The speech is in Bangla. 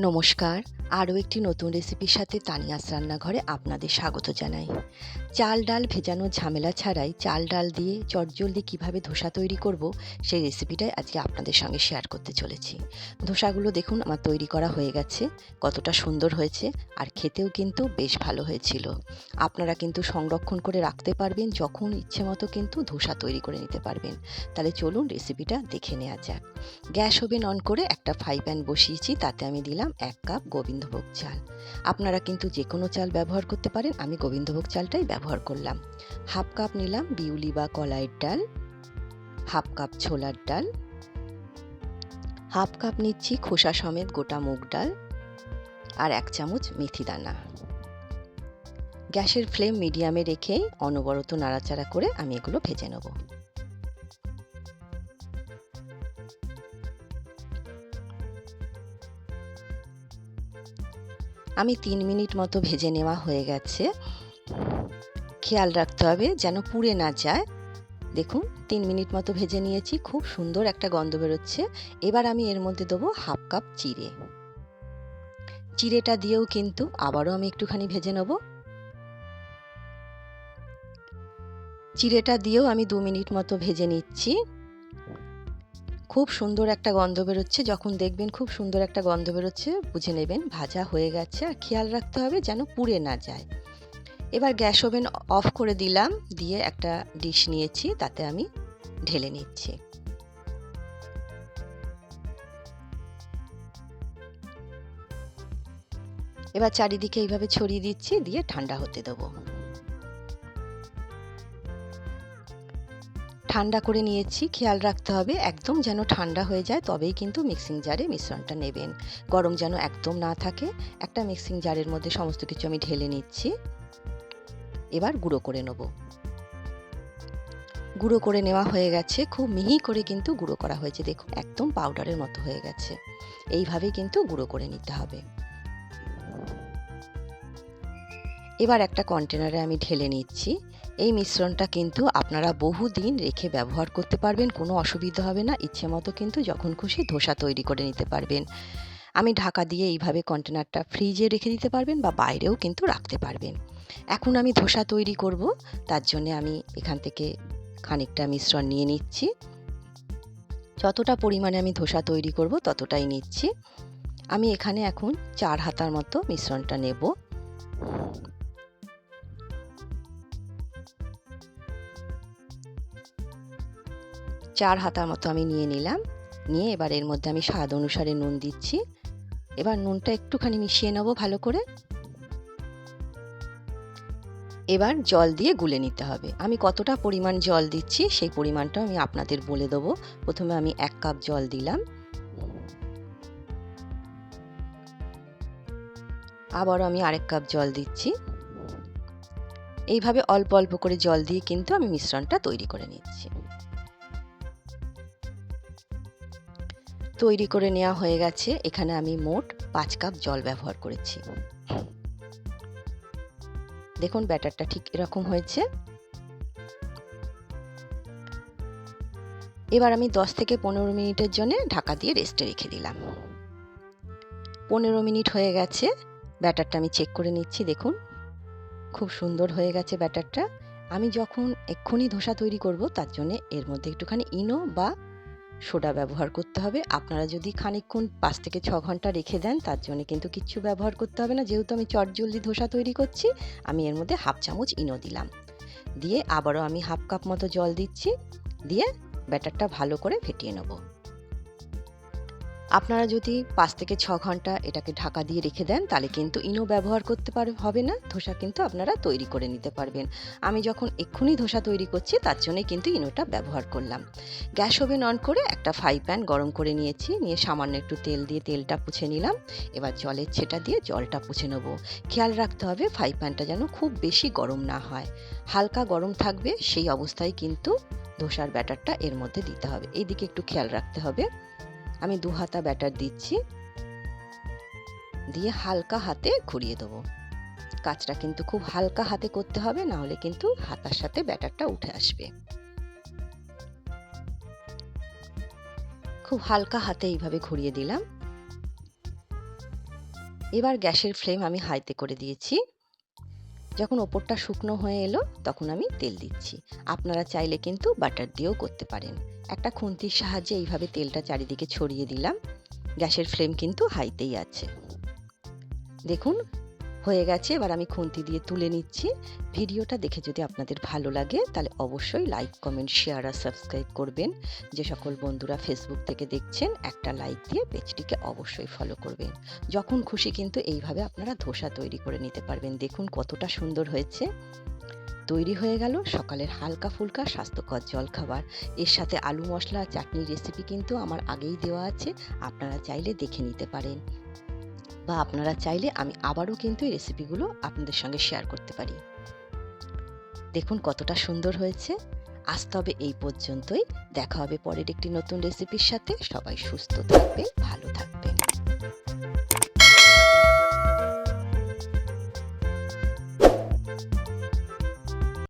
নমস্কার, আরও একটি নতুন রেসিপির সাথে তানিয়াস রান্নাঘরে আপনাদের স্বাগত জানাই। চাল ডাল ভেজানো ঝামেলা ছাড়াই চাল ডাল দিয়ে চটজলদি কীভাবে ধোসা তৈরি করব সেই রেসিপিটাই আজকে আপনাদের সঙ্গে শেয়ার করতে চলেছি। ধোসাগুলো দেখুন, আমার তৈরি করা হয়ে গেছে, কতটা সুন্দর হয়েছে আর খেতেও কিন্তু বেশ ভালো হয়েছিল। আপনারা কিন্তু সংরক্ষণ করে রাখতে পারবেন, যখন ইচ্ছে মতো কিন্তু ধোসা তৈরি করে নিতে পারবেন। তাহলে চলুন রেসিপিটা দেখে নেওয়া যাক। গ্যাস ওভেন অন করে একটা ফ্রাই প্যান বসিয়েছি, তাতে আমি দিলাম এক কাপ গোবিন্দভোগ চাল। আপনারা কিন্তু যে কোনো চাল ব্যবহার করতে পারেন, আমি গোবিন্দভোগ চালটাই ব্যবহার করলাম। হাফ কাপ নিলাম বিউলি বা কলাইয়ের ডাল, হাফ কাপ ছোলার ডাল, হাফ কাপ নিচ্ছি খোসা সমেত গোটা মুগ ডাল আর এক চামচ মেথি দানা। গ্যাসের ফ্লেম মিডিয়ামে রেখে অনবরত নাড়াচাড়া করে আমি এগুলো ভেজে নেব। আমি তিন মিনিট মতো ভেজে নেওয়া হয়ে গেছে। খেয়াল রাখতে হবে যেন পুড়ে না যায়। দেখুন, তিন মিনিট মতো ভেজে নিয়েছি, খুব সুন্দর একটা গন্ধ বেরোচ্ছে। এবার আমি এর মধ্যে দেবো হাফ কাপ চিড়ে। চিড়েটা দিয়েও কিন্তু আবারও আমি একটুখানি ভেজে নেব। চিড়েটা দিয়েও আমি দু মিনিট মতো ভেজে নিচ্ছি। খুব সুন্দর একটা গন্ধ বেরোচ্ছে। যখন দেখবেন খুব সুন্দর একটা গন্ধ বেরোচ্ছে, বুঝে নেবেন ভাজা হয়ে গেছে আর খেয়াল রাখতে হবে যেন পুড়ে না যায়। এবার গ্যাস ওভেন অফ করে দিলাম, দিয়ে একটা ডিশ নিয়েছি, তাতে আমি ঢেলে নিচ্ছি। এবার চারিদিকে এইভাবে ছড়িয়ে দিচ্ছি, দিয়ে ঠান্ডা হতে দেবো। ঠান্ডা করে নিয়েছি। খেয়াল রাখতে হবে, একদম যেন ঠান্ডা হয়ে যায়, তবেই কিন্তু মিক্সিং জারে মিশ্রণটা নেবেন। গরম যেন একদম না থাকে, একটা মিক্সিং জারের মধ্যে সমস্ত কিছু আমি ঢেলে নিচ্ছি। এবার গুঁড়ো করে নেব। গুঁড়ো করে নেওয়া হয়ে গেছে, খুব মিহি করে কিন্তু গুঁড়ো করা হয়েছে, দেখুন, একদম পাউডারের মতো হয়ে গেছে। এইভাবেই কিন্তু গুঁড়ো করে নিতে হবে। এবার একটা কন্টেনারে আমি ঢেলে নিচ্ছি। এই মিশ্রণটা কিন্তু আপনারা বহুদিন রেখে ব্যবহার করতে পারবেন, কোনো অসুবিধা হবে না। ইচ্ছে মতো কিন্তু যখন খুশি ধোসা তৈরি করে নিতে পারবেন। আমি ঢাকা দিয়ে এইভাবে কন্টেনারটা ফ্রিজে রেখে দিতে পারবেন বা বাইরেও কিন্তু রাখতে পারবেন। এখন আমি ধোসা তৈরি করব, তার জন্য আমি এখান থেকে খানিকটা মিশ্রণ নিয়ে নিচ্ছি। যতটা পরিমাণে আমি ধোসা তৈরি করব ততটাই নিচ্ছি। আমি এখানে এখন চার হাতার মতো মিশ্রণটা নেব। চার হাতার মতো আমি নিয়ে নিলাম। নিয়ে এবার এর মধ্যে আমি স্বাদ অনুসারে নুন দিচ্ছি। এবার নুনটা একটুখানি মিশিয়ে নেব ভালো করে। এবার জল দিয়ে গুলে নিতে হবে। আমি কতটা পরিমাণ জল দিচ্ছি সেই পরিমাণটা আমি আপনাদের বলে দেবো। প্রথমে আমি এক কাপ জল দিলাম। আবারও আমি আরেক কাপ জল দিচ্ছি। এইভাবে অল্প অল্প করে জল দিয়ে কিন্তু আমি মিশ্রণটা তৈরি করে নিচ্ছি। তৈরি করে নেওয়া হয়ে গেছে। এখানে আমি মোট পাঁচ কাপ জল ব্যবহার করেছি। দেখুন, ব্যাটারটা ঠিক এরকম হয়েছে। এবার আমি দশ থেকে পনেরো মিনিটের জন্য ঢাকা দিয়ে রেস্টে রেখে দিলাম। পনেরো মিনিট হয়ে গেছে। ব্যাটারটা আমি চেক করে নিচ্ছি, দেখুন। খুব সুন্দর হয়ে গেছে ব্যাটারটা। আমি যখন এক্ষুনি ধোসা তৈরি করব, তার জন্য এর মধ্যে একটুখানি ইনো বা সোডা ব্যবহার করতে হবে। আপনারা যদি খানিকক্ষণ পাঁচ থেকে ছ ঘণ্টা রেখে দেন, তার জন্য কিন্তু কিচ্ছু ব্যবহার করতে হবে না। যেহেতু আমি চটজলদি ধোসা তৈরি করছি, আমি এর মধ্যে হাফ চামচ ইনো দিলাম। দিয়ে আবারও আমি হাফ কাপ মতো জল দিচ্ছি। দিয়ে ব্যাটারটা ভালো করে ফেটিয়ে নেব। আপনারা যদি পাঁচ থেকে ছ ঘণ্টা এটাকে ঢাকা দিয়ে রেখে দেন, তাহলে কিন্তু ইনো ব্যবহার করতে পার, হবে না। ধোসা কিন্তু আপনারা তৈরি করে নিতে পারবেন। আমি যখন এক্ষুনি ধোসা তৈরি করছি, তার জন্যই কিন্তু ইনোটা ব্যবহার করলাম। গ্যাস ওভেন অন করে একটা ফ্রাই প্যান গরম করে নিয়েছি, নিয়ে সামান্য একটু তেল দিয়ে তেলটা পুছে নিলাম। এবার জলের ছেটা দিয়ে জলটা পুছে নেব। খেয়াল রাখতে হবে ফ্রাই প্যানটা যেন খুব বেশি গরম না হয়। হালকা গরম থাকবে, সেই অবস্থায় কিন্তু ধোসার ব্যাটারটা এর মধ্যে দিতে হবে। এই দিকে একটু খেয়াল রাখতে হবে। আমি দু হাতা ব্যাটার দিচ্ছি। দিয়ে হালকা হাতে ঘুরিয়ে দেবো। কাজটা কিন্তু খুব হালকা হাতে করতে হবে, না হলে কিন্তু হাতার সাথে ব্যাটারটা উঠে আসবে। খুব হালকা হাতে এইভাবে ঘুরিয়ে দিলাম। এবার গ্যাসের ফ্লেম আমি হাইতে করে দিয়েছি। যখন ওপরটা শুকনো হয়ে এলো, তখন আমি তেল দিচ্ছি। আপনারা চাইলে কিন্তু বাটার দিয়েও করতে পারেন। একটা খুন্তির সাহায্যে এইভাবে তেলটা চারিদিকে ছড়িয়ে দিলাম। গ্যাসের ফ্লেম কিন্তু হাইতেই আছে। দেখুন হয়ে গেছে। এবার আমি খুন্তি দিয়ে তুলে নিচ্ছি। ভিডিওটা দেখে যদি আপনাদের ভালো লাগে, তাহলে অবশ্যই লাইক কমেন্ট শেয়ার আর সাবস্ক্রাইব করবেন। যে সকল বন্ধুরা ফেসবুক থেকে দেখছেন, একটা লাইক দিয়ে পেজটিকে অবশ্যই ফলো করবেন। যখন খুশি কিন্তু এইভাবে আপনারা ধোসা তৈরি করে নিতে পারবেন। দেখুন কতটা সুন্দর হয়েছে। তৈরি হয়ে গেল সকালের হালকা ফুলকা স্বাস্থ্যকর জলখাবার। এর সাথে আলু মশলা, চাটনির রেসিপি কিন্তু আমার আগেই দেওয়া আছে। আপনারা চাইলে দেখে নিতে পারেন। বা আপনারা চাইলে আমি আবারও কিন্তু এই রেসিপিগুলো আপনাদের সঙ্গে শেয়ার করতে পারি। দেখুন কতটা সুন্দর হয়েছে। আজ তবে এই পর্যন্তই। দেখা হবে পরের একটি নতুন রেসিপির সাথে। সবাই সুস্থ থাকবে ভালো থাকবে